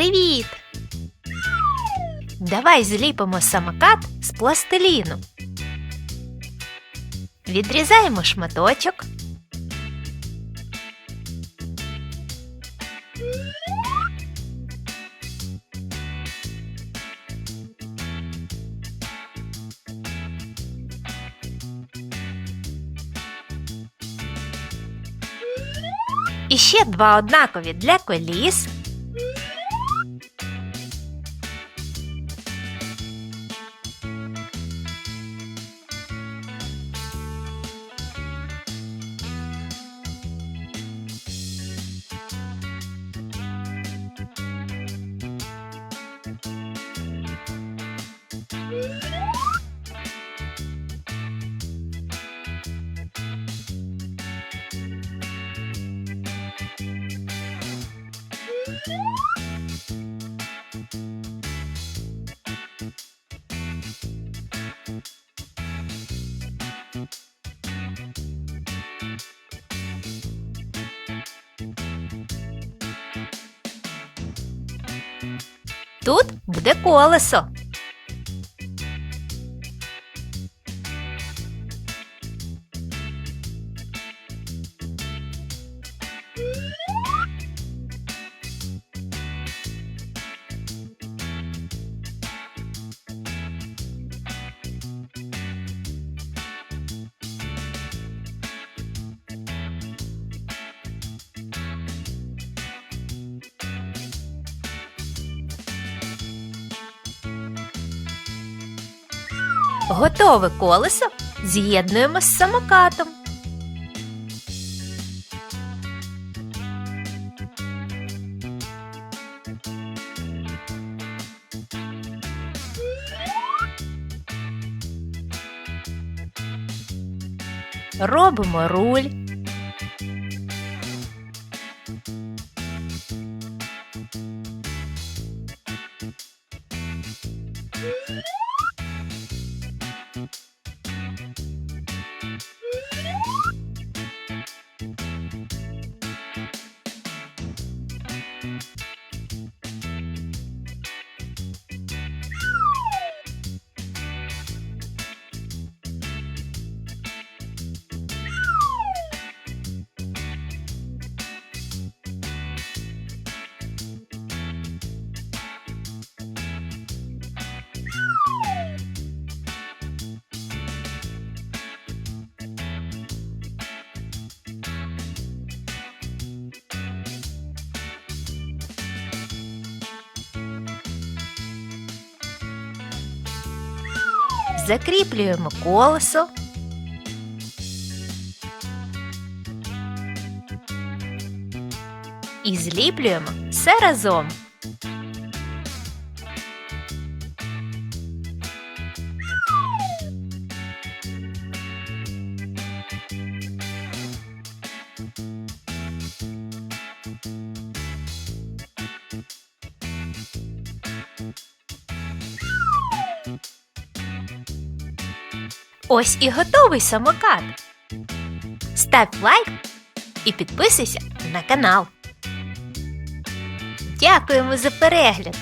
Привіт! Давай зліпимо самокат з пластиліну. Відрізаємо шматочок. І ще два однакові для коліс. Тут буде колесо. Готове колесо з'єднуємо з самокатом. Робимо руль. Закріплюємо колесо. І зліплюємо все разом. Ось і готовий самокат. Став лайк і підписуйся на канал. Дякуємо за перегляд!